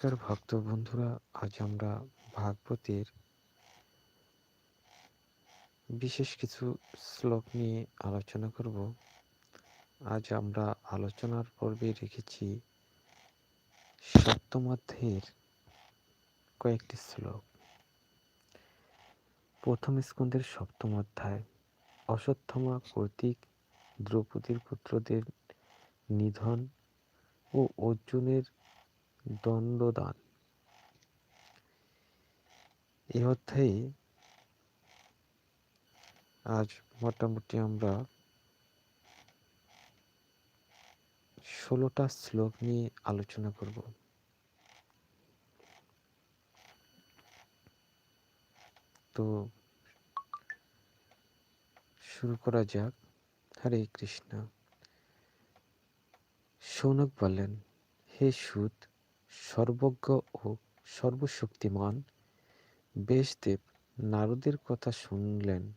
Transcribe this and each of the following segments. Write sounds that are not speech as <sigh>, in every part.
নমস্কার ভক্ত বন্ধুরা, আজ আমরা ভাগবতের বিশেষ কিছু শ্লোক নিয়ে আলোচনা করব। আজ আমরা আলোচনার পর্বে রেখেছি সপ্তম অধ্যায়ের কয়েকটি শ্লোক। প্রথম স্কন্ধের সপ্তম অধ্যায়, অশ্বত্থমা কর্তৃক দ্রৌপদীর পুত্রদের নিধন ও অর্জুনের দণ্ডদান এই অধ্যায়ে আজ মোটামুটি আমরা ষোলোটা শ্লোক নিয়ে আলোচনা করব। তো শুরু করা যাক। হরে কৃষ্ণ। সৌনক বলেন হে সুদ সর্বজ্ঞ ও সর্বশক্তিমান বেশদেব নারদের কথা শুনলেন।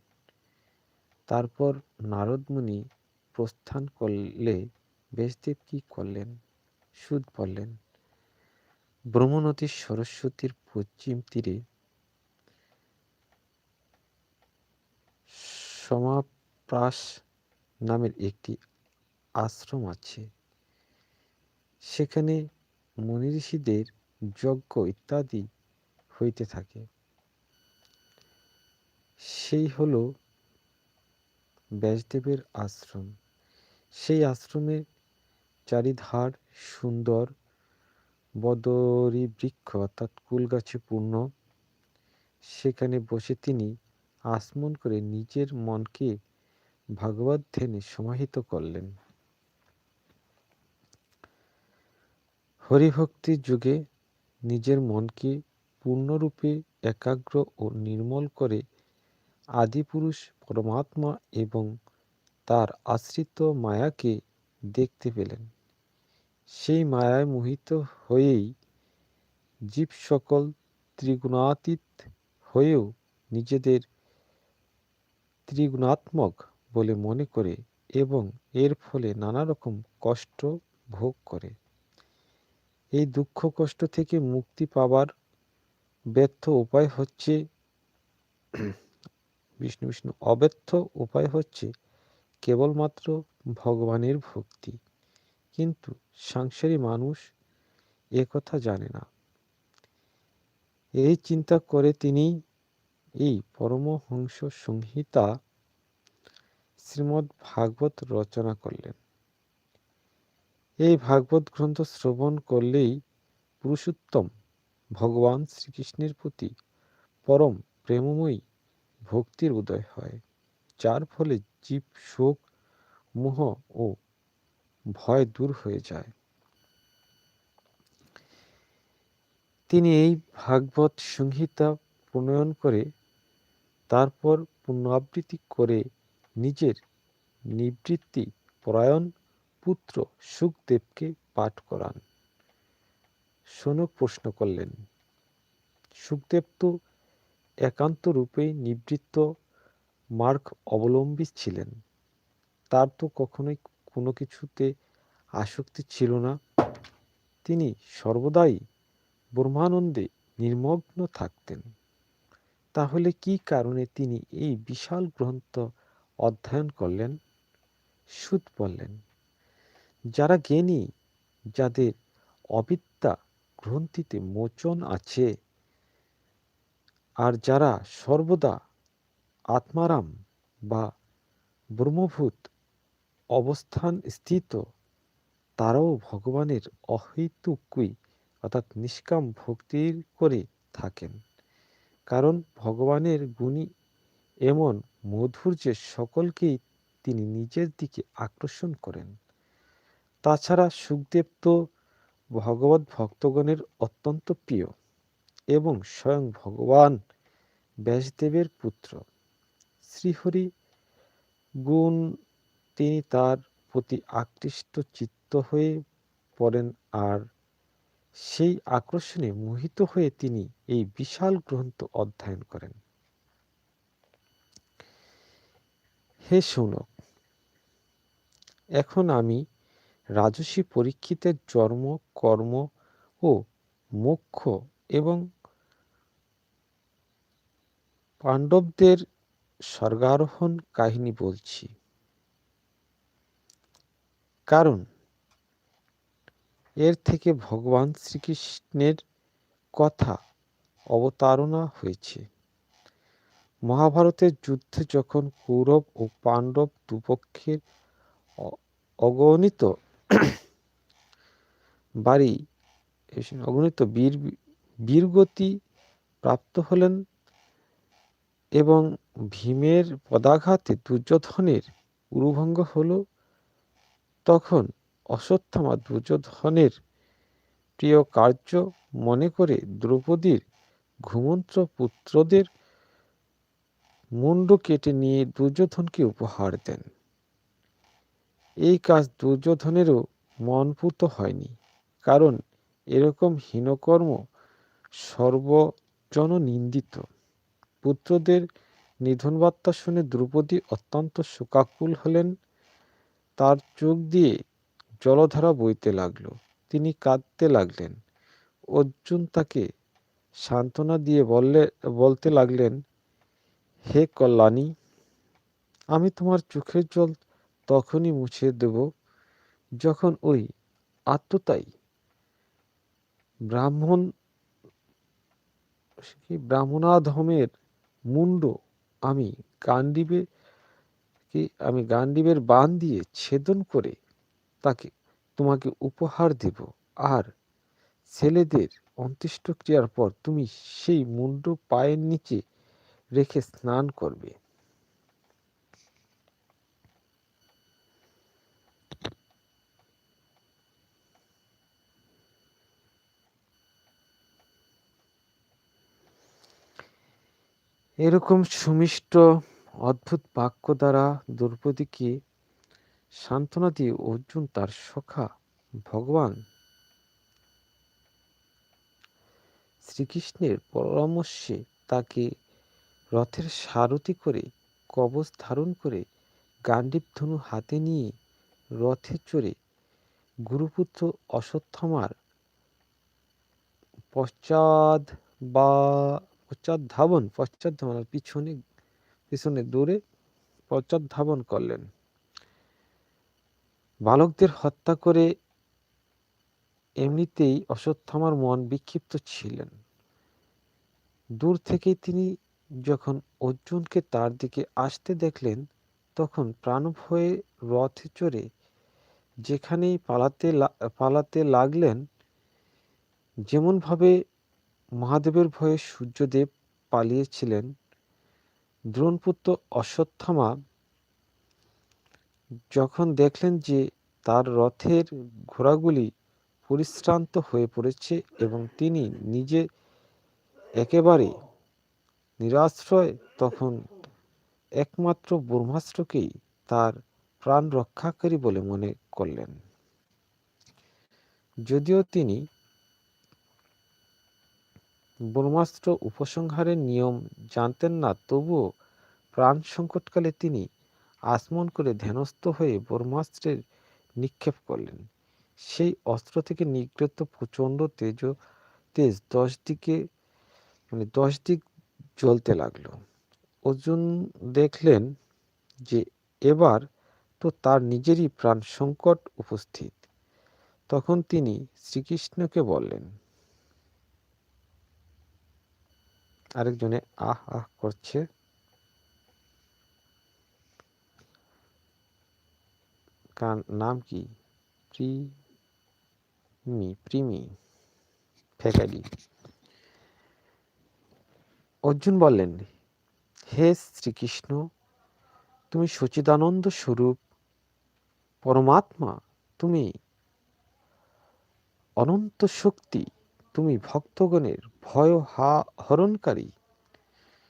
তারপর নারদমুনি প্রস্থান করলে বেশদেব কি করলেন? সুদ বললেন ব্রহ্মনদী সরস্বতীর পশ্চিম তীরে সমাপ্রাস নামের একটি আশ্রম আছে। সেখানে মুনি ঋষিদের যজ্ঞ ইত্যাদি হইতে থাকে। সেই হল ব্যাসদেবের আশ্রম। সেই আশ্রমে চারিধার সুন্দর বদরি বৃক্ষ অর্থাৎ কুল গাছে পূর্ণ। সেখানে বসে তিনি আসমন করে নিজের মনকে ভাগবত ধ্যানে সমাহিত করলেন। হরিভক্তির যুগে নিজের মনকে পূর্ণরূপে একাগ্র ও নির্মল করে আদিপুরুষ পরমাত্মা এবং তার আশ্রিত মায়াকে দেখতে পেলেন। সেই মায়ায় মোহিত হয়েই জীব সকল ত্রিগুণাতীত হয়েও নিজেদের ত্রিগুণাত্মক বলে মনে করে এবং এর ফলে নানা রকম কষ্ট ভোগ করে। এই দুঃখ কষ্ট থেকে মুক্তি পাবার ব্যর্থ উপায় হচ্ছে <clears throat> বিষ্ণু বিষ্ণু, অব্যর্থ উপায় হচ্ছে কেবলমাত্র ভগবানের ভক্তি। কিন্তু সাংসারী মানুষ এ কথা জানে না। এই চিন্তা করে তিনি এই পরমহংস সংহিতা শ্রীমদ্ ভাগবত রচনা করলেন। এই ভাগবত গ্রন্থ শ্রবণ করলেই পুরুষোত্তম, ভগবান শ্রীকৃষ্ণের প্রতি পরম প্রেমময়ী ভক্তির উদয় হয়। যার ফলে জীব, শোক, মোহ ও ভয় দূর হয়ে যায়। তিনি এই ভাগবত সংহিতা প্রণয়ন করে তারপর পুনরাবৃত্তি করে নিজের নিবৃত্তি পরায়ণ পুত্র সুখদেবকে পাঠ করান। শোনক প্রশ্ন করলেন, সুখদেব তো একান্ত রূপে নিবৃত্ত মার্গ অবলম্বী ছিলেন, তার তো কখনোই কোনো কিছুতে আসক্তি ছিল না। তিনি সর্বদাই ব্রহ্মানন্দে নির্মগ্ন থাকতেন। তাহলে কি কারণে তিনি এই বিশাল গ্রন্থ অধ্যয়ন করলেন? সুদ বললেন যারা জ্ঞানী, যাদের অবিদ্যা গ্রন্থিতে মোচন আছে, আর যারা সর্বদা আত্মারাম বা ব্রহ্মভূত অবস্থান স্থিত, তারাও ভগবানের অহৈতুকই অর্থাৎ নিষ্কাম ভক্তির করে থাকেন। কারণ ভগবানের গুণী এমন মধুর যে সকলকেই তিনি নিজের দিকে আকর্ষণ করেন। তাছাড়া সুখদেব তো ভগবত ভক্তগণের অত্যন্ত প্রিয় এবং স্বয়ং ভগবান ব্যাসদেবের পুত্র। শ্রীহরি গুণ তিনি তার প্রতি আকৃষ্ট চিত্ত হয়ে পড়েন আর সেই আকর্ষণে মোহিত হয়ে তিনি এই বিশাল গ্রন্থ অধ্যয়ন করেন। হে শোনক এখন আমি রাজসী পরীক্ষিতের জন্ম, কর্ম ও মোক্ষ এবং পাণ্ডবদের স্বর্গারোহণ কাহিনী বলছি। কারণ, এর থেকে ভগবান শ্রীকৃষ্ণের কথা অবতারণা হয়েছে। মহাভারতের যুদ্ধে যখন কৌরব ও পাণ্ডব দুপক্ষের অগণিত <clears throat> বাড়ি অগণিত বীর, বীরগতি প্রাপ্ত হলেন এবং ভীমের পদাঘাতে দুর্যোধনের উরুভঙ্গ হল। তখন অশ্বত্থামা দুর্যোধনের প্রিয় কার্য মনে করে দ্রৌপদীর ঘুমন্ত পুত্রদের মুন্ড কেটে নিয়ে দুর্যোধনকে উপহার দেন। এই কাজ দুর্যোধনেরও মনপুত হয়নি, কারণ এরকম হীনকর্ম সর্বজন নিন্দিত পুত্রদের নিধনবার্তা শুনে দ্রৌপদী অত্যন্ত শোকাকুল হলেন। তার চোখ দিয়ে জলধারা বইতে লাগল। তিনি কাঁদতে লাগলেন। অর্জুন তাকে সান্ত্বনা দিয়ে বললে, বলতে লাগলেন, হে কল্যাণী, আমি তোমার চোখের জল তখনই মুছে দেব। যখন ওই আত্মতাই ব্রাহ্মণ ব্রাহ্মণাধমের মুন্ড আমি গান্ডীবে, কি আমি গান্ডীবের বান দিয়ে ছেদন করে তাকে, তোমাকে উপহার দেব। আর ছেলেদের অন্ত্যেষ্টক্রিয়ার পর তুমি সেই মুন্ড পায়ের নিচে রেখে স্নান করবে। এরকম সুমিষ্ট অদ্ভুত বাক্য দ্বারা দ্রৌপদীকে সান্ত্বনা দিয়ে অর্জুন তার সখা ভগবান? শ্রীকৃষ্ণের পরামর্শে তাকে রথের সারথি করে কবচ ধারণ করে গান্ডীব ধনু হাতে নিয়ে রথে চড়ে গুরুপুত্র অশ্বত্থমার পশ্চাৎ বা পশ্চাৎ ধাবন পশ্চাৎ ধাবন পিছনে পিছনে দূরে পশ্চাৎ ধাবন করলেন। বালকদের হত্যা করে এমনিতেই অশ্বত্থামার মন বিক্ষিপ্ত ছিলেন। দূর থেকেই তিনি যখন অর্জুনকে তার দিকে আসতে দেখলেন, তখন প্রাণভয়ে রথে চড়ে যেখানেই পালাতে পালাতে লাগলেন, যেমনভাবে মহাদেবের ভয়ে সূর্যদেব পালিয়েছিলেন। দ্রোণপুত্র অশ্বত্থামা যখন দেখলেন যে তার রথের ঘোড়াগুলি পরিশ্রান্ত হয়ে পড়েছে এবং তিনি নিজে একেবারে নিরাশ্রয়, তখন একমাত্র ব্রহ্মাস্ত্রকেই তার প্রাণ রক্ষাকারী বলে মনে করলেন। যদিও তিনি ব্রহ্মাস্ত্র উপসংহারের নিয়ম জানতেন না, তবুও প্রাণ সংকটকালে তিনি আসমন করে ধ্যানস্থ হয়ে ব্রহ্মাস্ত্রের নিক্ষেপ করলেন। সেই অস্ত্র থেকে নিগৃহীত প্রচণ্ড তেজ তেজ দশ দিকে মানে দশ দিক জ্বলতে লাগল। অর্জুন দেখলেন যে এবার তো তার নিজেরই প্রাণ সংকট উপস্থিত। তখন তিনি শ্রীকৃষ্ণকে বললেন আরেকজনে আহ আহ করছে। কার নাম কি? প্রিমি প্রিমি, ফেকালি। অর্জুন বললেন, হে শ্রীকৃষ্ণ, তুমি সচিদানন্দ স্বরূপ, পরমাত্মা, তুমি অনন্ত শক্তি, তুমি ভক্তগণের ভয় হা, হরণকারী।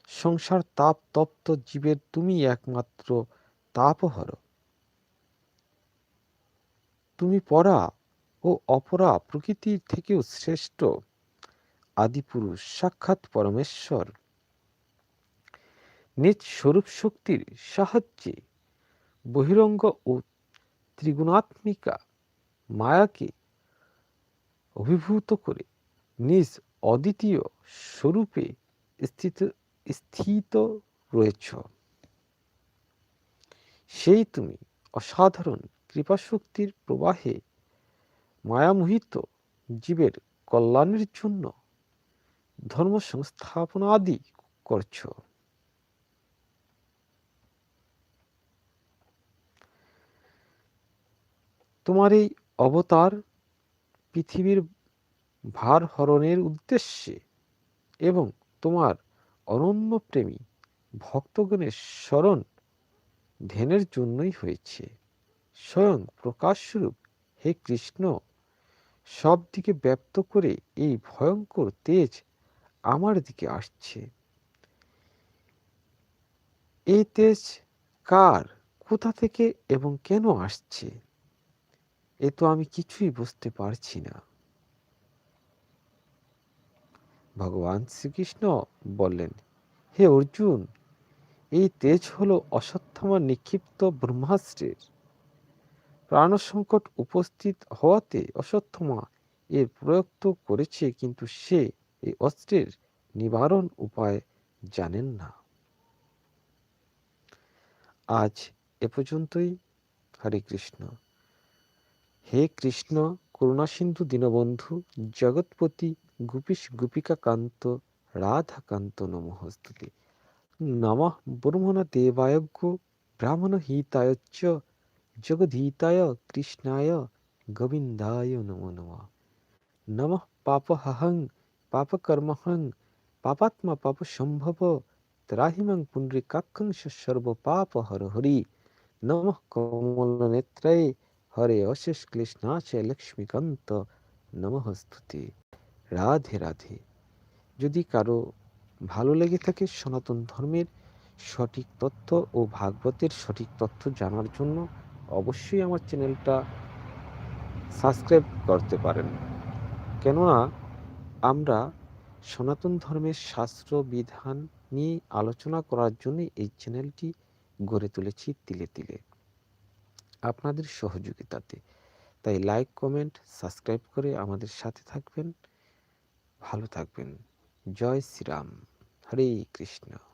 সংসার তাপ তপ্ত জীবের তুমি একমাত্র তাপহর। তুমি পরা ও অপরা প্রকৃতির থেকেও শ্রেষ্ঠ। আদিপুরুষ সাক্ষাৎ পরমেশ্বর। নিজ স্বরূপ শক্তির সাহায্যে বহিরঙ্গ ও ত্রিগুণাত্মিকা মায়াকে অভিভূত করে নিজ অদ্বিতীয় স্বরূপে স্থিত স্থিত রয়েছ। সেই তুমি অসাধারণ কৃপাশক্তির প্রবাহে মায়ামোহিত জীবের কল্যাণের জন্য ধর্ম সংস্থাপনা আদি করছ। তোমার এই অবতার পৃথিবীর ভার হরণের উদ্দেশ্যে এবং তোমার অনন্য প্রেমী ভক্তগণের স্মরণ ধ্যানের জন্যই হয়েছে। স্বয়ং প্রকাশস্বরূপ হে কৃষ্ণ সব দিকে ব্যপ্ত করে এই ভয়ঙ্কর তেজ আমার দিকে আসছে। এই তেজ কার, কোথা থেকে এবং কেন আসছে, এ তো আমি কিছুই বুঝতে পারছি না। ভগবান শ্রীকৃষ্ণ বললেন, হে অর্জুন, এই তেজ হলো অশ্বত্থামা নিক্ষিপ্ত ব্রহ্মাস্ত্রের। প্রাণ সংকট উপস্থিত হওয়াতে অশ্বত্থমা এর প্রয়োগ তো করেছে, কিন্তু সে এই অস্ত্রের নিবারণ উপায় জানেন না। আজ এ পর্যন্তই। হরে কৃষ্ণ। হে কৃষ্ণ, করুণাসিন্ধু দীনবন্ধু, জগৎপতি গোপীশ গোপিকা কান্ত রাধাকান্ত নমস্তুতে নমঃ ব্রহ্মণ দেবায়জ্ঞ ব্রাহ্মণ হিতায়চ্চ জগদীতায় কৃষ্ণায় গোবিন্দায় নমো নমঃ। নমঃ পাপহং পাপকর্মহং পাপাত্মা পাপ সম্ভব ত্রাহিমং পুণ্ডরিকাক্ষং সর্ব পাপ হর হরি নমঃ কমল নেত্রয়ে হরে অশেষ কৃষ্ণাচে লক্ষ্মীকান্ত নমস্তুতে রাধে রাধে। যদি কারও ভালো লেগে থাকে সনাতন ধর্মের সঠিক তথ্য ও ভাগবতের সঠিক তথ্য জানার জন্য অবশ্যই আমার চ্যানেলটা সাবস্ক্রাইব করতে পারেন। কেননা আমরা সনাতন ধর্মের শাস্ত্র, বিধান নিয়ে আলোচনা করার জন্য এই চ্যানেলটি গড়ে তুলেছি তিলে তিলে। আপনাদের সহযোগিতাতে। তাই লাইক, কমেন্ট, সাবস্ক্রাইব করে আমাদের সাথে থাকবেন। ভালো থাকবেন। জয় শ্রীরাম। হরে কৃষ্ণ।